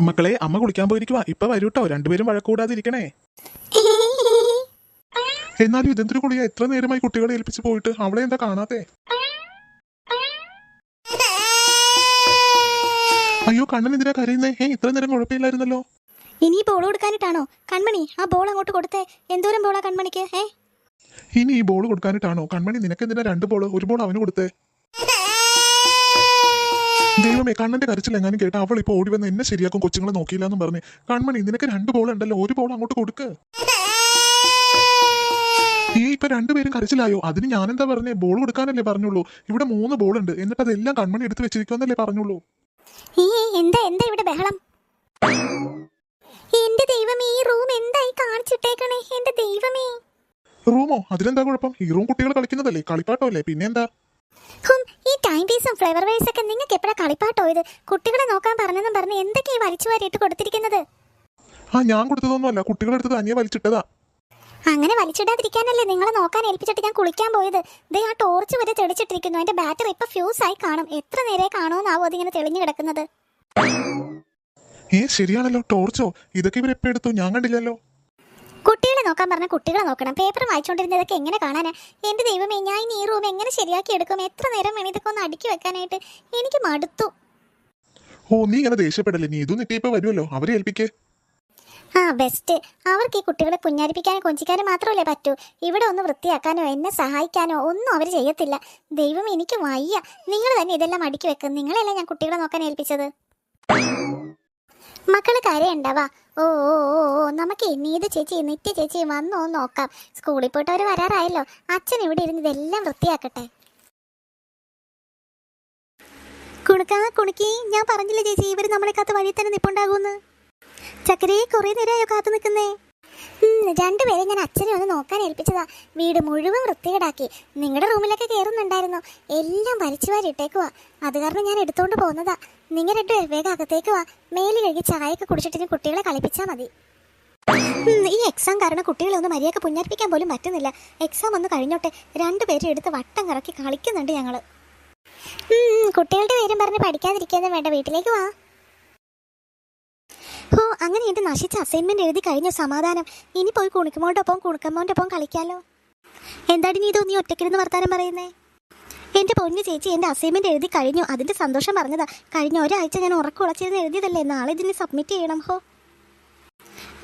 മക്കളെ അമ്മ കുളിക്കാൻ പോയിരിക്കുവാ. ഇപ്പൊ വരൂട്ടോ. രണ്ടുപേരും വഴക്കൂടാതിരിക്കണേ. എന്നാലും ഇതെന്തൊരു കുളിയാ. എത്ര നേരമായി കുട്ടികളെ ഏൽപ്പിച്ച് പോയിട്ട് അവളെ എന്താ കാണാത്തെ? അയ്യോ കണ്ണൻ എന്തിനാ കരയുന്നേ? ഏ ഇത്ര നേരം കുഴപ്പമില്ലായിരുന്നല്ലോ. ഇനി ബോൾ കൊടുക്കാനിട്ടാണോ? കൺമണി ആ ബോൾ അങ്ങോട്ട് കൊടുത്തേ. എന്തോരം ബോളാ കൺമണിക്ക് ഏ ഇനി ഈ ബോൾ കൊടുക്കാനിട്ടാണോ? കൺമണി നിനക്ക് എന്തിനാ രണ്ട് ബോൾ ഒരു ബോൾ അവന് കൊടുത്തേ. ദൈവമേ കണ്ണന്റെ കരച്ചിലെങ്ങാനും കേട്ട അവൾ ഇപ്പൊ ഓടി വന്ന് എന്നെ ശരിയാക്കും കൊച്ചുങ്ങളെ നോക്കിയില്ല എന്നും പറഞ്ഞ്. കൺമണി നിനക്ക് രണ്ട് ബോൾ ഉണ്ടല്ലോ ഒരു ബോൾ അങ്ങോട്ട് കൊടുക്ക്. ഈ ഇപ്പൊ രണ്ടുപേരും കരച്ചിലായോ? അതിന് ഞാനെന്താ പറഞ്ഞേ? ബോൾ കൊടുക്കാനല്ലേ പറഞ്ഞുള്ളൂ. ഇവിടെ മൂന്ന് ബോൾ ഉണ്ട്. എന്നിട്ട് അതെല്ലാം കൺമണി എടുത്ത് വെച്ചിരിക്കുമെന്നല്ലേ പറഞ്ഞുള്ളൂ. ഈ എന്താ എന്താ ഇവിടെ ബഹളം? എന്റെ ദൈവമേ ഈ റൂം എന്തായി കാണിച്ചിട്ടേക്കണേ? എന്റെ ദൈവമേ. റൂമോ? അതിലെന്താ കുഴപ്പം? ഈ റൂം കുട്ടികൾ കളിക്കുന്നതല്ലേ? കളിപ്പാട്ടമല്ലേ? പിന്നെന്താ? ഹും ഈ ടൈം പീസും ഫ്ലവർ വേഴ്സ് ഒക്കെ നിങ്ങൾക്ക് എപ്പോഴാ കളിപ്പാട്ടോ ഇത് കുട്ടികളെ നോക്കാൻ പറഞ്ഞെന്നും പറഞ്ഞ് എന്തൊക്കെയാ വലിച്ചു വാരിയിട്ട് കൊടുത്തിരിക്കുന്നത്? ആ ഞാൻ കൊടുത്തതൊന്നുമല്ല. കുട്ടികളെടുത്ത് അനിയ വലിച്ചിട്ടതാ. അങ്ങനെ വലിച്ചിടാതിരിക്കാനല്ലേ നിങ്ങളെ നോക്കാൻ ഏൽപ്പിച്ചിട്ട് ഞാൻ കുളിക്കാൻ പോയത്? ദേ ആ ടോർച്ച് വരെ തെളിച്ചിട്ടിരിക്കുന്നു. അതിന്റെ ബാറ്ററി ഇപ്പൊ ഫ്യൂസ് ആയി കാണും. എത്ര നേരെ കാണുമെന്നാവോ അതിങ്ങനെ തെളിഞ്ഞു കിടക്കുന്നത്? ഏ ശരിയാണല്ലോ. ടോർച്ചോ ഇതൊക്കെ ഇവരെപ്പോ എടുത്തു? ഞാൻ കണ്ടില്ലല്ലോ. കുട്ടികളെ നോക്കാൻ പറഞ്ഞ കുട്ടികളെ നോക്കണം. പേപ്പർ വായിച്ചുകൊണ്ടിരുന്നതൊക്കെ എങ്ങനെ കാണാനാ? എന്റെ ദൈവമേ ഞാൻ ഈ റൂം എങ്ങനെ ശരിയാക്കി എടുക്കും? എത്ര നേരം വേണം ഇതൊക്കെ ഒന്ന് അടുക്കി വെക്കാനായിട്ട്? എനിക്ക് മടുത്തു. ഓ നീ ഇങ്ങനെ ദേഷ്യപ്പെടല്ലേ? നീ ഇതും നിട്ടിയപ്പോ വരുമല്ലോ. അവരെ ഏൽപ്പിക്കേ. ആ ബെസ്റ്റ് അവർക്ക് ഈ കുട്ടികളെ കുഞ്ഞാരിപ്പിക്കാനും കൊഞ്ചിക്കാനും മാത്രമല്ലേ പറ്റൂ. ഇവിടെ ഒന്ന് വൃത്തിയാക്കാനോ എന്നെ സഹായിക്കാനോ ഒന്നും അവർ ചെയ്യത്തില്ല. ദൈവം എനിക്ക് വയ്യ. നിങ്ങൾ തന്നെ ഇതെല്ലാം അടുക്കി വെക്കും. നിങ്ങളെല്ലാം ഞാൻ കുട്ടികളെ നോക്കാൻ ഏൽപ്പിച്ചത്? മക്കൾ കരയുണ്ടവാ. ഓ ഓ ഓ ഓ നമുക്ക് നീത് ചേച്ചി നിത്യ ചേച്ചി വന്നോ നോക്കാം. സ്കൂളിൽ പോയിട്ട് അവർ വരാറായല്ലോ. അച്ഛൻ ഇവിടെ ഇരുന്ന് ഇതെല്ലാം വൃത്തിയാക്കട്ടെ. കുണുക്കാ കുണുക്കി ഞാൻ പറഞ്ഞില്ലേ ചേച്ചി ഇവർ നമ്മളെ കാത്ത് വഴി തന്നെ നിപ്പുണ്ടാകുമെന്ന് ചക്കരേ കുറെ നേരമായോ കാത്തു നിൽക്കുന്നേ? രണ്ടുപേരെ ഞാൻ അച്ഛനെ ഒന്ന് നോക്കാൻ ഏൽപ്പിച്ചതാ. വീട് മുഴുവൻ വൃത്തികേടാക്കി. നിങ്ങളുടെ റൂമിലൊക്കെ കയറുന്നുണ്ടായിരുന്നു എല്ലാം വലിച്ചു വാരി ഇട്ടേക്കുവാ. അത് കാരണം ഞാൻ എടുത്തുകൊണ്ട് പോകുന്നതാ. നിങ്ങൾ രണ്ടുപേർ വേഗം അകത്തേക്ക് വാ. മേലി കഴുകി ചായയൊക്കെ കുടിച്ചിട്ട് കുട്ടികളെ കളിപ്പിച്ചാൽ മതി. ഈ എക്സാം കാരണം കുട്ടികളെ ഒന്ന് മര്യാദയ്ക്ക് പുഞ്ഞാരിപ്പിക്കാൻ പോലും പറ്റുന്നില്ല. എക്സാം ഒന്ന് കഴിഞ്ഞോട്ടെ രണ്ടുപേരും എടുത്ത് വട്ടം കറക്കി കളിക്കുന്നുണ്ട് ഞങ്ങൾ കുട്ടികളുടെ പേരും പറഞ്ഞ് പഠിക്കാതിരിക്കാതെ വേണ്ട വീട്ടിലേക്ക് വാ. ഓ അങ്ങനെ എന്റെ നശിച്ച അസൈൻമെന്റ് എഴുതി കഴിഞ്ഞ സമാധാനം. ഇനി പോയി കുണിക്കുമോന്റെ ഒപ്പം കുണുക്കമ്മോന്റെ ഒപ്പം കളിക്കാലോ. എന്താടി നീ തോന്നി ഒറ്റയ്ക്കിരുന്ന് വർത്താനം പറയുന്നേ? എന്റെ പൊന്നു ചേച്ചി എന്റെ അസൈൻമെന്റ് എഴുതി കഴിഞ്ഞു. അതിന്റെ സന്തോഷം പറഞ്ഞതാ. കഴിഞ്ഞ ഒരാഴ്ച ഞാൻ ഉറക്കുളച്ചിരുന്ന് എഴുതിയതല്ലേ? നാളെ ഇതിന് സബ്മിറ്റ് ചെയ്യണം ഹോ.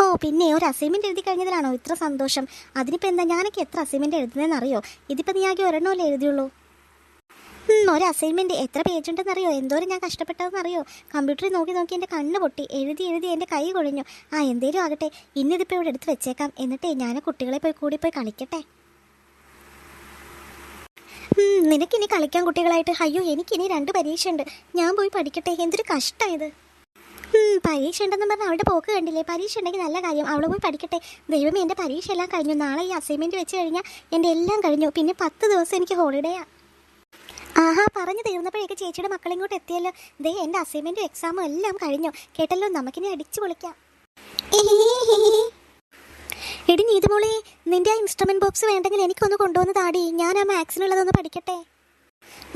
ഓ പിന്നെ ഒരു അസൈൻമെന്റ് എഴുതി കഴിഞ്ഞതിലാണോ ഇത്ര സന്തോഷം? അതിനിപ്പോ എന്താ ഞാനൊക്കെ എത്ര അസൈൻമെന്റ് എഴുതുന്നതെന്ന് അറിയോ ഇതിപ്പോ നീ ആകെ ഒരെണ്ണമല്ലേ എഴുതിയുള്ളൂ. ഒരു അസൈൻമെന്റ് എത്ര പേജ് ഉണ്ടെന്ന് അറിയോ എന്തോരം ഞാൻ കഷ്ടപ്പെട്ടതെന്ന് അറിയോ കമ്പ്യൂട്ടറിൽ നോക്കി നോക്കി എന്റെ കണ്ണ് പൊട്ടി. എഴുതി എഴുതി എന്റെ കൈ കൊഴിഞ്ഞു. ആ എന്തേലും ആകട്ടെ. ഇന്നിതിപ്പോൾ ഇവിടെ എടുത്ത് വെച്ചേക്കാം. എന്നിട്ടേ ഞാൻ കുട്ടികളെ പോയി കൂടി പോയി കളിക്കട്ടെ. നിനക്കിനി കളിക്കാൻ കുട്ടികളായിട്ട്? അയ്യോ എനിക്കിനി രണ്ട് പരീക്ഷ ഉണ്ട് ഞാൻ പോയി പഠിക്കട്ടെ. എന്തൊരു കഷ്ടം ഇത്. ഉം, പരീക്ഷ ഉണ്ടെന്ന് പറഞ്ഞാൽ അവളുടെ പോക്ക് കണ്ടില്ലേ? പരീക്ഷ ഉണ്ടെങ്കിൽ നല്ല കാര്യം. അവൾ പോയി പഠിക്കട്ടെ. ദൈവമേ എന്റെ പരീക്ഷ എല്ലാം കഴിഞ്ഞു. നാളെ ഈ അസൈൻമെന്റ് വെച്ച് കഴിഞ്ഞാൽ എന്റെ എല്ലാം കഴിഞ്ഞു. പിന്നെ പത്ത് ദിവസം എനിക്ക് ഹോളിഡേയാ ആഹാ പറഞ്ഞു തീർന്നപ്പോഴേക്ക് ചേച്ചിയുടെ മക്കൾ ഇങ്ങോട്ട് എത്തിയല്ലോ. ദേ എന്റെ അസൈൻമെന്റും എക്സാമും എല്ലാം കഴിഞ്ഞു. കേട്ടല്ലോ നമുക്കിനി അടിച്ചു പൊളിക്കാം. എടി നീതുമോളി നിന്റെ ആ ഇൻസ്ട്രുമെന്റ് ബോക്സ് വേണ്ടെങ്കിൽ എനിക്കൊന്ന് കൊണ്ടുവന്ന് താടി ഞാൻ ആ മാത്സിനുള്ളതൊന്ന് പഠിക്കട്ടെ.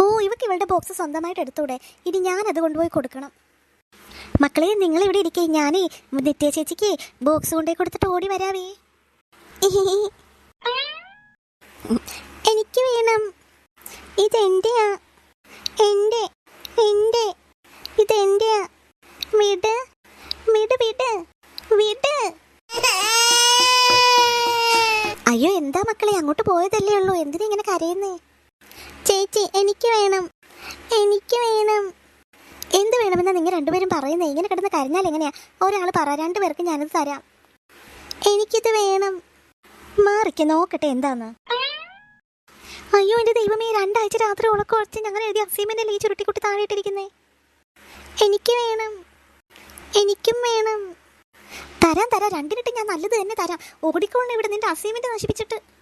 ഓ ഇവക്ക് ഇവളുടെ ബോക്സ് സ്വന്തമായിട്ട് എടുത്തൂടെ. ഇനി ഞാൻ അത് കൊണ്ടുപോയി കൊടുക്കണം. മക്കളെ നിങ്ങൾ ഇവിടെ ഇരിക്കേ. ഞാനേ നിത്യ ചേച്ചിക്ക് ബോക്സ് കൊണ്ടുപോയി കൊടുത്തിട്ട് ഓടി വരാവേ. എനിക്ക് വേണം. ഇതെന്റെയാ എന്റെ എന്റെ ഇതെന്റെയാ വിട് വിട് വിട് വിട്. അയ്യോ എന്താ മക്കളെ അങ്ങോട്ട് പോയതല്ലേ ഉള്ളൂ. എന്തിനാ ഇങ്ങനെ കരയുന്നേ? ചേച്ചി എനിക്ക് വേണം. എനിക്ക് വേണം. എന്ത് വേണമെന്നാ നിങ്ങൾ രണ്ടുപേരും പറയുന്നേ? ഇങ്ങനെ കിടന്ന് കരഞ്ഞാൽ എങ്ങനെയാ? ഒരാൾ പറ രണ്ടുപേർക്ക് ഞാനത് തരാം. എനിക്കിത് വേണം. മാറിക്ക് നോക്കട്ടെ എന്താന്ന്. അയ്യോ എന്റെ ദൈവമേ രണ്ടാഴ്ച രാത്രി ഉളക്കൊഴിച്ച് ഞങ്ങൾ എഴുതിയ അസൈൻമെന്റ് ഈ ചുരുട്ടിക്കുട്ടി താഴെ ഇട്ടിരിക്കുന്നേ എനിക്ക് വേണം. എനിക്കും വേണം. തരാം തരാം. രണ്ടിനിട്ട് ഞാൻ നല്ലത് തന്നെ തരാം. ഓടിക്കൊണ്ട് ഇവിടെ നിന്റെ അസൈൻമെന്റ് നശിപ്പിച്ചിട്ട്.